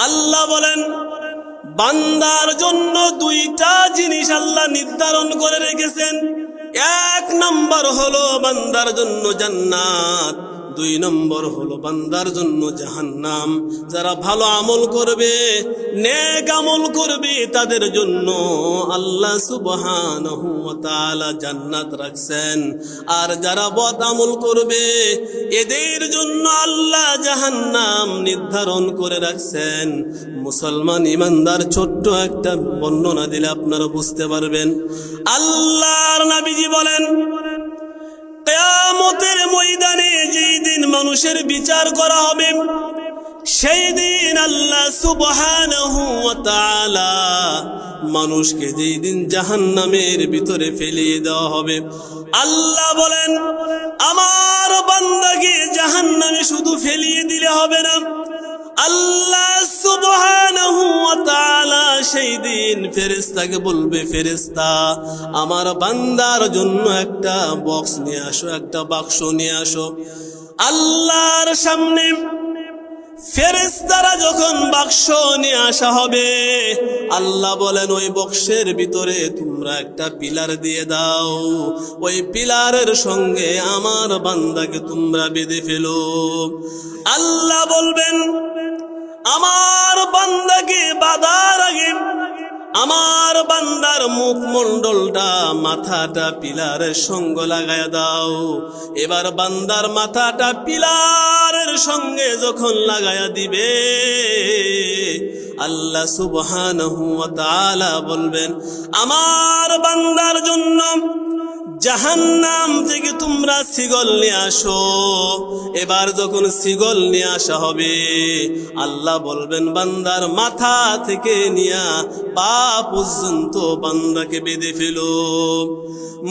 আল্লাহ বলেন, বান্দার জন্য দুইটা জিনিস আল্লাহ নির্ধারণ করে রেখেছেন। এক নম্বর হলো বান্দার জন্য জান্নাত। দুই নম্বর হলো বান্দার জন্য জাহান্নাম। যারা ভালো আমল করবে, নেক আমল করবে, তাদের জন্য আল্লাহ সুবহানাহু ওয়া জান্নাত রাখছেন। আর যারা বদ আমল করবে, এদের জন্য আল্লাহ জাহান্নাম নির্ধারণ করে রাখছেন। মুসলমান ইমানদার ছোট্ট একটা বর্ণনা দিলে আপনারা বুঝতে পারবেন। আল্লাহর নবীজি বলেন, কেয়ামতের ময়দানে দিন মানুষের বিচার করা হবে, সেই দিন আল্লাহ সুবহানাহু ওয়া মানুষকে যেই দিন জাহান্নামের ভিতরে ফেলিয়ে দেওয়া হবে। আল্লাহ বলেন, আমার বান্দাকে জাহান্নামে শুধু ফেলিয়ে দিলে হবে না। আল্লাহ তাআলা সেই দিন ফেরেশতাকে বলবে, ফেরেশতা, আমার বান্দার জন্য একটা বক্স নিয়ে আসো, একটা বাক্স নিয়ে আসো। আল্লাহর সামনে ফেরেশতারা যখন বাক্স নিয়ে আসা হবে, আল্লাহ বলেন, ওই বক্সের ভিতরে তোমরা একটা পিলার দিয়ে দাও। ওই পিলারের সঙ্গে আমার বান্দাকে তোমরা বেঁধে ফেলো। আল্লাহ বলবেন, আমার বান্দাকে আগে আমার বান্দার মুখ মন্ডলটা মাথাটা পিলারের সঙ্গ লাগায় দাও। এবার বান্দার মাথাটা পিলারের সঙ্গে যখন লাগায়া দিবে, আল্লাহ সুবহান বলবেন, আমার বান্দার জন্য জাহান্নাম থেকে তোমরা সিগল নিয়ে আসো। এবার যখন সিগল নিয়ে আসা হবে, আল্লাহ বলবেন, বান্দার মাথা থেকে নিয়া পা পর্যন্ত বান্দাকে বেঁধে ফেলো।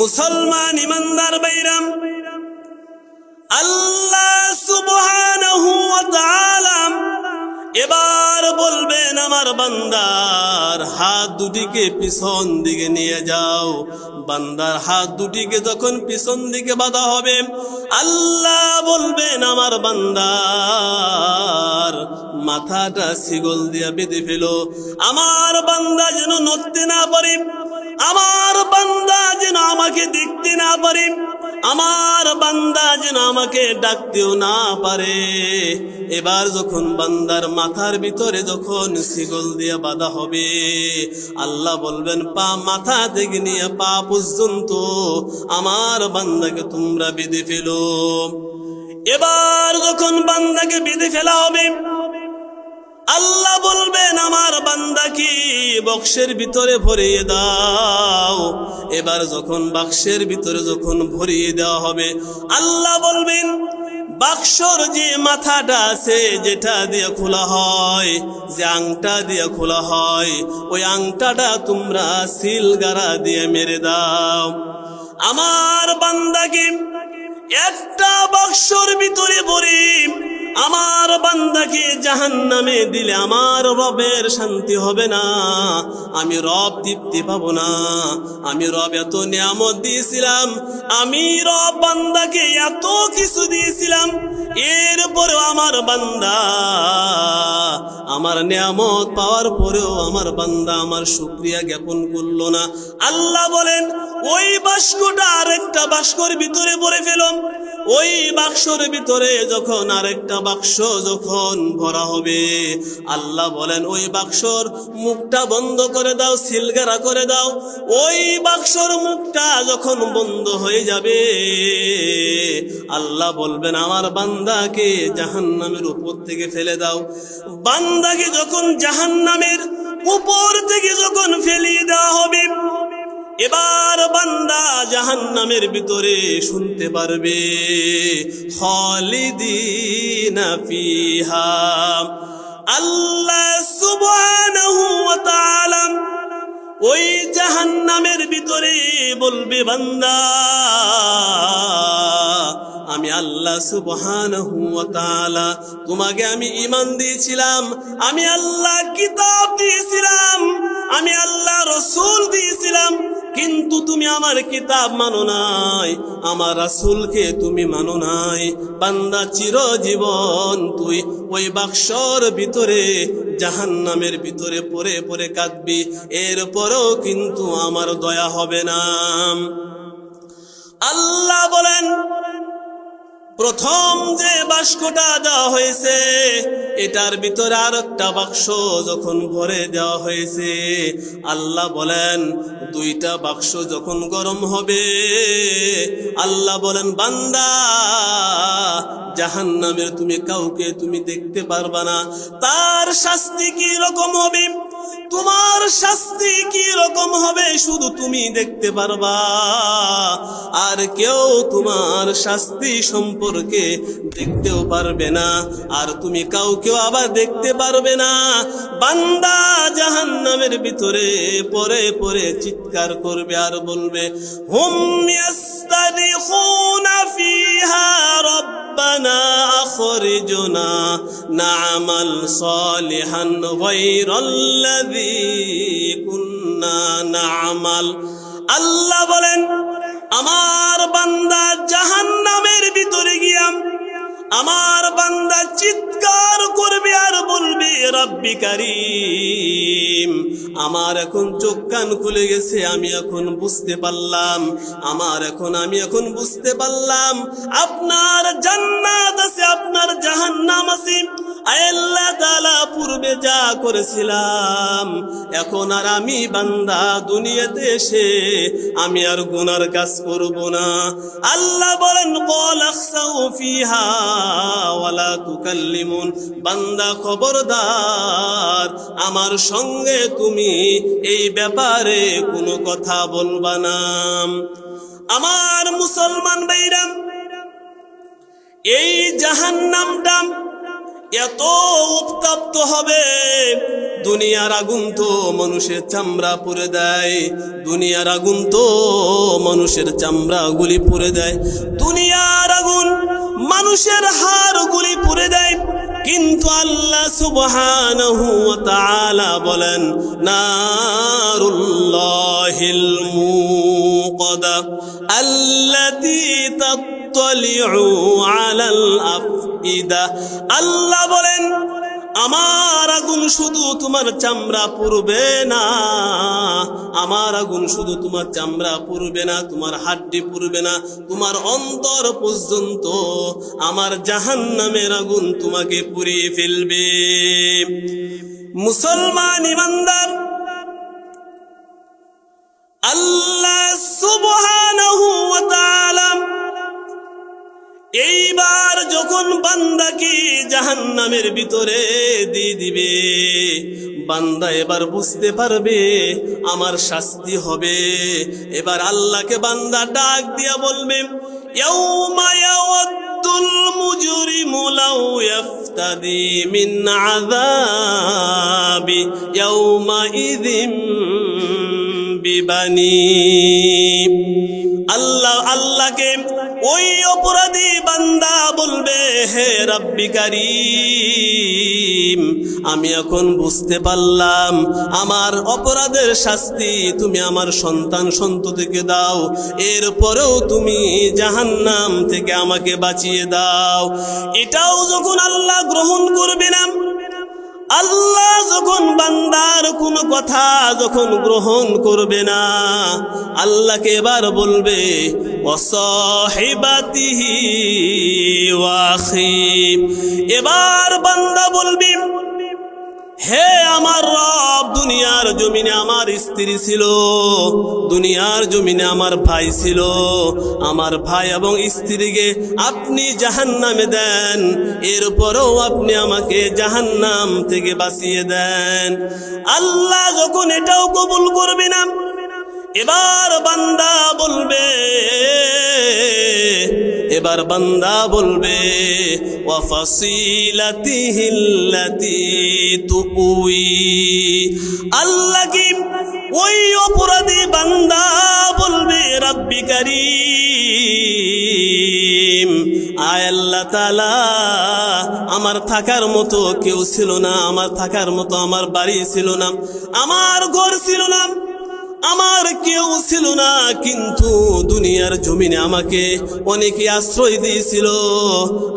মুসলমান ইমানদার বাইরাম আল্লাহ সুবহানাহু ওয়া তাআলা এবার বলবেন আমার বান্দার হাত দুটিকে পিছন দিকে নিয়ে যাও। বান্দার হাত দুটিকে যখন পিছন দিকে বাঁধা হবে, আল্লাহ বলবেন আমার বান্দার মাথাটা শিগল দিয়া বেঁধে ফেলো। আমার বান্দা যেন নড়তে না পারে আমার বান্দা যেন আমাকে দেখতে না পারে, আমার বান্দা যেন আমাকে ডাকতেও না পারে। এবার যখন বান্দার মাথার ভিতরে যখন শিগল দিয়ে বাঁধা হবে, আল্লাহ বলবেন, পা মাথা থেকে নিয়ে পা পর্যন্ত আমার বান্দাকে তোমরা বেঁধে ফেলো। এবার যখন বান্দাকে বেঁধে ফেলা হবে আল্লাহ বলবেন, আমার বান্দা বান্দাকে বক্সের ভিতরে ভরিয়ে দাও। এবার যখন বাক্সের ভিতরে যখন ভরিয়ে দেওয়া হবে, আল্লাহ বলবেন, বাক্সর যে মাথাটা আছে, যেটা দিয়ে খোলা হয়, যে আংটা দিয়ে খোলা হয়, ওই আংটাটা তোমরা সিলগারা দিয়ে মেরে দাও। আমার বান্দাকে একটা বাক্সর ভিতরে ভরি বান্দাকে জাহান নামে দিলে আমার রবের শান্তি হবে না। আমি রব তৃপ্তি পাবো না। আমি রব এত নিয়ামত দিয়েছিলাম। আমি রব বান্দাকে এত কিছু দিয়েছিলাম। এরপরেও আমার বান্দা। আমার নিয়ামত পাওয়ার পরেও আমার বান্দা আমার শুক্রিয়া জ্ঞাপন করল না। আল্লাহ বলেন, ওই বাস্কটা আরেকটা বাস্কর ভিতরে পড়ে ফেলম ওই বাক্সর ভিতরে যখন আরেকটা বাক্স যখন ভরা হবে, আল্লাহ বলেন, ওই বাক্সর মুখটা বন্ধ করে দাও, সিলগারা করে দাও। ওই বাক্সর মুখটা যখন বন্ধ হয়ে যাবে, আল্লাহ বলবেন, আমার বান্দাকে জাহান্নামের উপর থেকে ফেলে দাও। বান্দাকে যখন জাহান্নামের উপর থেকে যখন ফেলিয়ে দেওয়া হবে এবার বান্দা জাহান নামের ভিতরে শুনতে পারবে, খালিদিনা ফিহা। আল্লাহ সুবহানাহু ওয়া তাআলা ওই জাহান্নামের ভিতরে বলবে, বান্দা আমি আল্লাহ সুবহান তোমাকে আমি ইমান দিয়েছিলাম, আমি আল্লাহ কিতাব দিয়েছিলাম, আমি আল্লাহ রসুল দিয়েছিলাম, কিন্তু তুমি আমার কিতাব মানো নাই, আমার রাসূলকে তুমি মানো নাই। বান্দা চিরজীবন তুই ওই বাক্সর ভিতরে, জাহান্নামের ভিতরে পরে পরে কাঁদবি, এরপরও কিন্তু আমার দয়া হবে না। আল্লাহ বলেন প্রথম যে বাস্কটা দেওয়া হয়েছে, এটার ভিতরে আর একটা বাক্স যখন ভরে দেওয়া হয়েছে, আল্লাহ বলেন, দুইটা বাক্স যখন গরম হবে, আল্লাহ বলেন, বান্দা, জাহান্নামের তুমি কাউকে তুমি দেখতে পারবা না। তার শাস্তি কি রকম হবে? তোমার শাস্তি কি রকম হবে শুধু তুমি দেখতে পারবা? আর কেউ তোমার শাস্তি সম্পর্কে দেখতেও পারবে না। আর তুমি কাউকেও আবার দেখতে পারবে না। বান্দা জাহান্নামের ভিতরে পরে পরে চিৎকার করবে আর বলবে, হুম ফিহা ربنا أخرجنا نعمل صالحا غير الذي كنا نعمل আল্লাহ বলেন আমার বান্দা জাহান্নামের ভিতরে গিয়া আমার রব্বি কারিম। আমার এখন চোখ কান খুলে গেছে, আমি এখন বুঝতে পারলাম, আমার এখন আমি এখন বুঝতে পারলাম, আপনার জান্নাত আছে, আপনার জাহান্নাম আছে। আল্লাহ তাআলা, পূর্বে যা করেছিলাম, এখন আর আমি বান্দা দুনিয়াতে এসে আমি আর গুনার কাজ করব না। আল্লাহ বলেন ওয়ালা তুকাল্লিমুন। বান্দা খবরদার, আমার সঙ্গে তুমি এই ব্যাপারে কোনো কথা বলবা না। আমার মুসলমান ভাইরাম এই জাহান্নামটা এত উত্তপ্ত হবে। দুনিয়ার আগুন তো মানুষের চামড়া পুড়ে দেয়। দুনিয়ার আগুন তো মানুষের চামড়া গুলি পুড়ে দেয়। দুনিয়ার আগুন মানুষের হাড় গুলি পুড়ে দেয়। কিন্তু আল্লাহ তাআলা বলেন, নারুল্লাহিল মুকাদা আল্লাতী তাত্তালিউ আলাল আফইদা আল্লাহ বলেন, আমার আগুন শুধু তোমার চামড়া পুরবে না। আমার আগুন শুধু তোমার চামড়া পুরবে না, তোমার হাড্ডি পুরবে না, তোমার অন্তর পর্যন্ত আমার জাহান্নামের আগুন তোমাকে পুড়িয়ে ফেলবে। মুসলমান ইমানদার যখন বান্দাকে জাহান্নামের ভিতরে দিয়ে দিবে? বান্দা এবার বুঝতে পারবে, আমার শাস্তি হবে। এবার আল্লাহকে বান্দা ডাক দিয়া বলবে আল্লাহ, আল্লাহকে ওই অপরাধী বান্দা হে রাব্বি কারিম, আমি এখন বুঝতে পারলাম আমার অপরাধের শাস্তি তুমি আমার সন্তান সন্ততিকে দাও, এরপরেও তুমি জাহান্নাম থেকে আমাকে বাঁচিয়ে দাও। এটাও যখন আল্লাহ গ্রহণ করবে না আল্লাহ যখন বান্দার কোন কথা যখন গ্রহণ করবে না, আল্লাহকে এবার বলবে অসহেবাতিহি এবার বান্দা বলবি হে আমার রব, দুনিয়ার জমিনে আমার স্ত্রী ছিল, দুনিয়ার জমিনে আমার ভাই ছিল। আমার ভাই এবং স্ত্রীকে আপনি জাহান নামে দেন, এরপরও আপনি আমাকে জাহান নাম থেকে বাঁচিয়ে দেন। আল্লাহ যখন এটাও কবুল করবে না এবার বান্দা বলবে, এবার বান্দা বলবে আল্লাহ কি ওই অপরাধী বান্দা বলবে, রাব্বি কারীম, আয় তাআলা, আমার থাকার মতো কেউ ছিল না, আমার থাকার মতো আমার বাড়ি ছিল না, আমার ঘর ছিল না। আমার কেউ ছিল না, কিন্তু দুনিয়ার জমিনে আমাকে অনেকে আশ্রয় দিয়েছিল।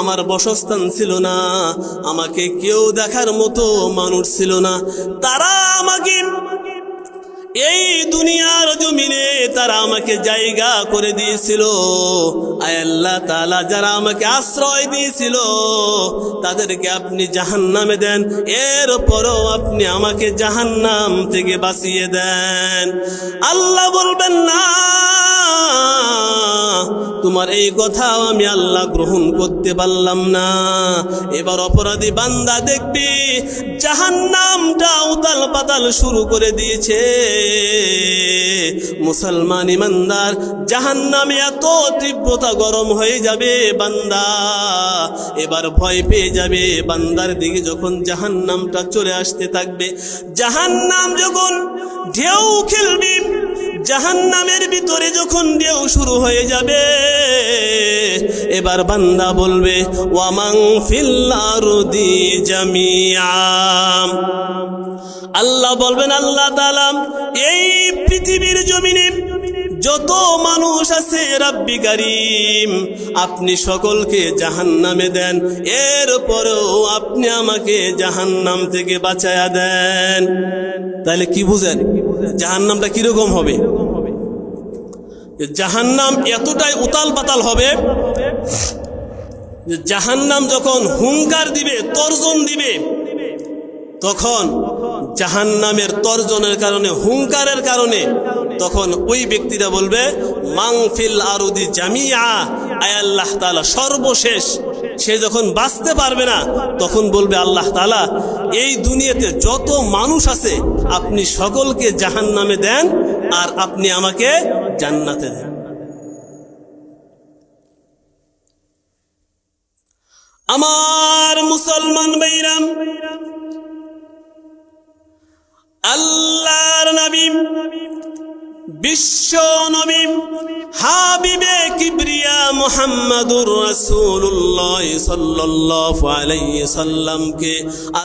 আমার বসস্থান ছিল না, আমাকে কেউ দেখার মতো মানুষ ছিল না। তারা আমাকে এই দুনিয়ার জমিনে তারা আমাকে জায়গা করে দিয়েছিল। আল্লাহ তালা যারা আমাকে আশ্রয় দিয়েছিল, তাদেরকে আপনি জাহান নামে দেন এরপরও আপনি আমাকে জাহান নাম থেকে বাঁচিয়ে দেন। আল্লাহ বলবেন, না তোমার এই কথাও আমি আল্লাহ গ্রহণ করতে পারলাম না। এবার অপরাধী বান্দা দেখবি জাহান্নামটা উতাল পাতাল শুরু করে দিয়েছে। মুসলমান ইমানদার, জাহান্নামে এত তীব্রতা গরম হয়ে যাবে বান্দা। এবার ভয় পেয়ে যাবে বান্দার দিকে যখন জাহান্নামটা চলে আসতে থাকবে। জাহান্নাম যখন ঢেউ খেলবি জাহান্নামের ভিতরে যখন ঢেউ শুরু হয়ে যাবে, এবার বান্দা বলবে ওয়ামাং ফিল্লারুদি জামিয়াম আল্লাহ বলবেন, আল্লাহ তালাম এই পৃথিবীর জমিনে যত মানুষ আছে রাব্বি কারিম, আপনি সকলকে জাহান্নামে দেন। এরপরেও আপনি আমাকে জাহান্নাম থেকে বাঁচায়া দেন। তাহলে কি বুঝেন? জাহান্নামটা কীরকম হবে? জাহান্নাম এতটাই উতাল পাতাল হবে যে জাহান্নাম যখন হুঙ্কার দিবে, তর্জন দিবে, তখন জাহান্নামের তর্জনের কারণে, হুঙ্কারের কারণে তখন ওই ব্যক্তিরা বলবে মাংফিল আরুদি জামিয়া আয় আল্লাহ তালা সর্বশেষ। সে যখন বাঁচতে পারবে না, তখন বলবে আল্লাহ তালা এই দুনিয়াতে যত মানুষ আছে, আপনি সকলকে জাহান্নামে দেন আর আপনি আমাকে জান্নাতে দেন। আমার মুসলমান বৈরাম আল্লাহর বিশ্ব নবী হাবিবে কিবরিয়া মোহাম্মদুর রাসূলুল্লাহ সাল্লাল্লাহু আলাইহি সাল্লামকে